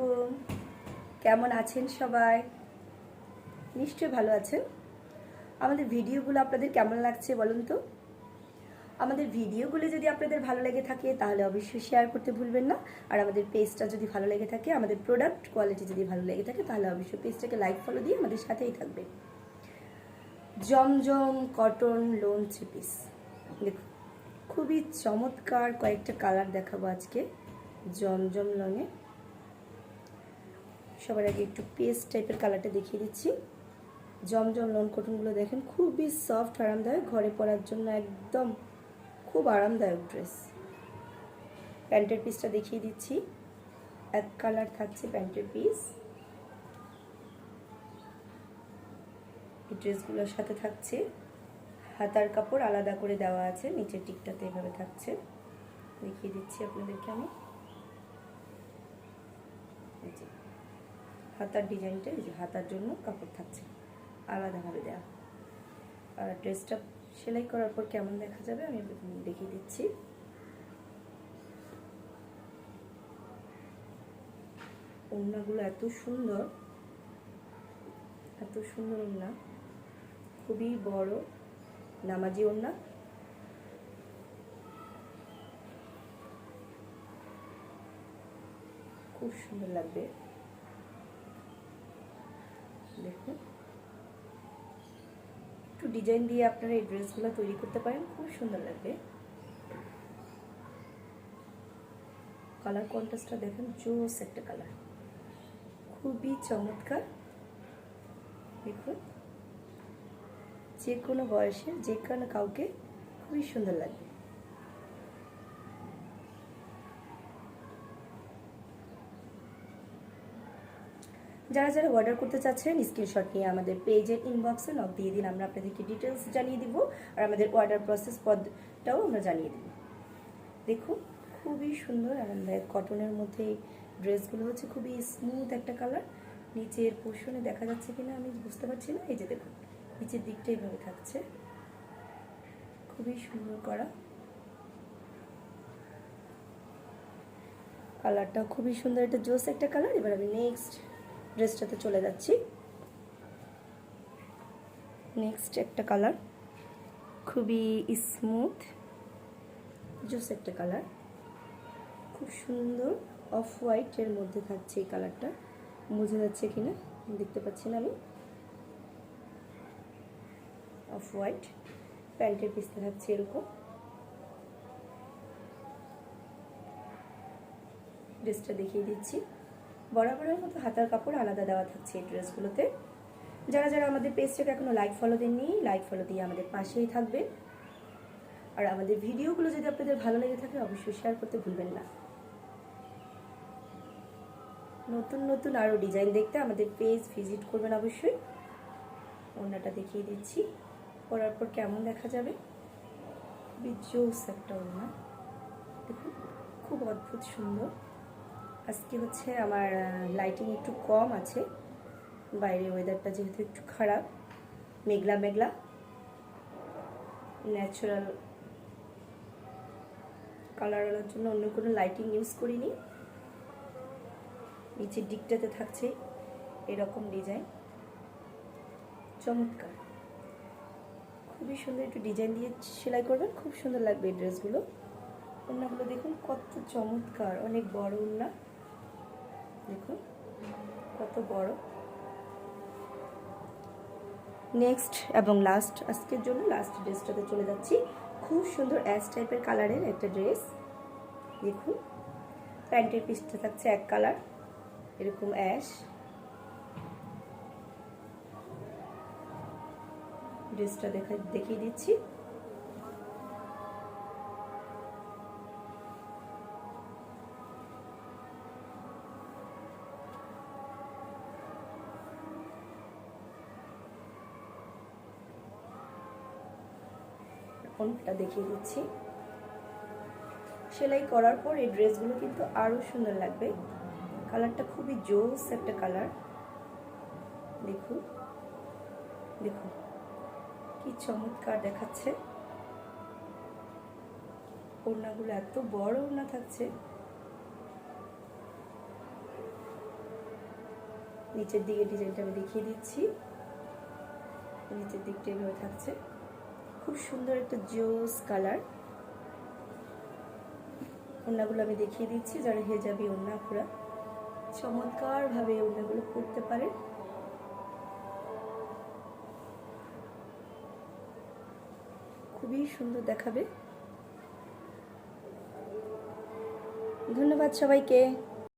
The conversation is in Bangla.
আলাইকুম। কেমন আছেন সবাই? নিশ্চয়ই ভালো আছেন। আমাদের ভিডিওগুলো আপনাদের কেমন লাগছে বলুন তো? আমাদের ভিডিওগুলো যদি আপনাদের ভালো লেগে থাকে, তাহলে অবশ্যই শেয়ার করতে ভুলবেন না। আর আমাদের পেজটা যদি ভালো লেগে থাকে, আমাদের প্রোডাক্ট কোয়ালিটি যদি ভালো লেগে থাকে, তাহলে অবশ্যই পেজটাকে লাইক ফলো দিয়ে আমাদের সাথেই থাকবে জমজম কটন লোন থ্রি পিস দেখুন, খুবই চমৎকার কয়েকটা কালার দেখাবো আজকে। জমজম লনে সবার আগে একটু পেস্ট টাইপের কালারটা দেখিয়ে দিচ্ছি। জমজম লন কটনগুলো দেখেন, খুবই সফট আরামদায়ক। ঘরে পরার জন্য একদম খুব আরামদায়ক ড্রেস প্যান্টের পিসটা দেখিয়ে দিচ্ছি। এক কালার থাকছে প্যান্টের পিস এই ড্রেসগুলোর সাথে থাকছে হাতার কাপড় আলাদা করে দেওয়া আছে, নিচের টিকটাতে এভাবে থাকছে। দেখিয়ে দিচ্ছি আপনাদেরকে আমি। হাতার ডিজাইনটা এই যে হাতার জন্য কাপড় থাকছে, আলাদাভাবে দেওয়া আর ড্রেসটা সেলাই করার পর কেমন দেখা যাবে আমি দেখিয়ে দিচ্ছি। ওড়নাগুলো এত সুন্দর এত সুন্দর ওড়না, খুবই বড় নামাজি ওড়না। খুব সুন্দর লাগবে। দেখুন। একটু ডিজাইন দিয়ে আপনারা এই ড্রেসগুলো তৈরি করতে পারেন খুব সুন্দর লাগবে। কালার কন্ট্রাস্টটা দেখেন, জোস একটা কালার খুবই চমৎকার। দেখুন। যে কোনো বয়সের যে কোনো কাউকে খুবই সুন্দর লাগবে। যারা যারা অর্ডার করতে চাচ্ছেন স্ক্রিনশট নিয়ে আমাদের পেজের ইনবক্সে নক দিয়ে দিন, আমরা আপনাদেরকে ডিটেলস জানিয়ে দিব আর আমাদের অর্ডার প্রসেস পদটাও আমরা জানিয়ে দিব। দেখুন, খুবই সুন্দর আরামদায়ক কটনের মধ্যে ড্রেসগুলো হচ্ছে খুবই স্মুথ একটা কালার নিচের পোর্শনে দেখা যাচ্ছে কিনা আমি বুঝতে পারছি না। এই যে দেখুন, নিচের দিকটা এইভাবে থাকছে। খুবই সুন্দর করা। কালারটা খুবই সুন্দর, একটা জোস একটা কালার এবার আমি নেক্সট ড্রেসটাতে চলে যাচ্ছি। নেক্সট একটা কালার খুবই স্মুথ জুস একটা কালার খুব সুন্দর অফ হোয়াইটের মধ্যে থাকছে এই কালারটা বোঝা যাচ্ছে কিনা? দেখতে পাচ্ছি না আমি। অফ হোয়াইট প্যান্টের পিসতে থাকছে এরকম। ড্রেসটা দেখিয়ে দিচ্ছি। বরাবরের মতো হাতার কাপড় আলাদা দেওয়া থাকছে এই ড্রেসগুলোতে। যারা যারা আমাদের পেজটাকে এখনও লাইক ফলো দেননি লাইক ফলো দিয়ে আমাদের পাশেই থাকবে আর আমাদের ভিডিওগুলো যদি আপনাদের ভালো লেগে থাকে, অবশ্যই শেয়ার করতে ভুলবেন না। নতুন নতুন আরও ডিজাইন দেখতে আমাদের পেজ ভিজিট করবেন অবশ্যই। ওড়নাটা দেখিয়ে দিচ্ছি। পরার পর কেমন দেখা যাবে? খুবই জোস একটা ওড়না। দেখুন, খুব অদ্ভুত সুন্দর। আজকে হচ্ছে আমার লাইটিং একটু কম আছে। বাইরে ওয়েদারটা যেহেতু একটু খারাপ, মেঘলা মেঘলা। ন্যাচারাল কালার আনার জন্য অন্য কোনো লাইটিং ইউজ করিনি। নিচের দিকটাতে থাকছে এরকম ডিজাইন চমৎকার। খুবই সুন্দর একটু ডিজাইন দিয়ে সেলাই করবেন, খুব সুন্দর লাগবে এই ড্রেসগুলো ওড়নাগুলো দেখুন কত চমৎকার, অনেক বড় ওড়না। দেখুন, কত বড়। নেক্সট এবং লাস্ট আজকের জন্য লাস্ট ড্রেসটাতে চলে যাচ্ছি। খুব সুন্দর অ্যাশ টাইপের কালারের একটা ড্রেস দেখুন প্যান্টের পিসটা থাকছে এক কালার এরকম অ্যাশ ড্রেসটা দেখা, দেখিয়ে দিচ্ছি। ফোনটা দেখিয়ে দিচ্ছি। সেলাই করার পর এই ড্রেসগুলো কিন্তু আরও সুন্দর লাগবে। কালারটা খুবই জোস একটা কালার। দেখুন দেখুন, কি চমৎকার দেখাচ্ছে। ওড়নাগুলো এত বড় ওড়না থাকছে। নিচের দিকে ডিজাইনটা আমি দেখিয়ে দিচ্ছি। নিচের দিকটা এভাবে থাকছে। খুব সুন্দর একটা জোস কালার। ওড়নাগুলো আমি দেখিয়ে দিচ্ছি, যারা হেজাবি ওড়না পুরা চমৎকারভাবে এই ওড়নাগুলো পরতে পারে খুবই সুন্দর দেখাবে। ধন্যবাদ সবাইকে।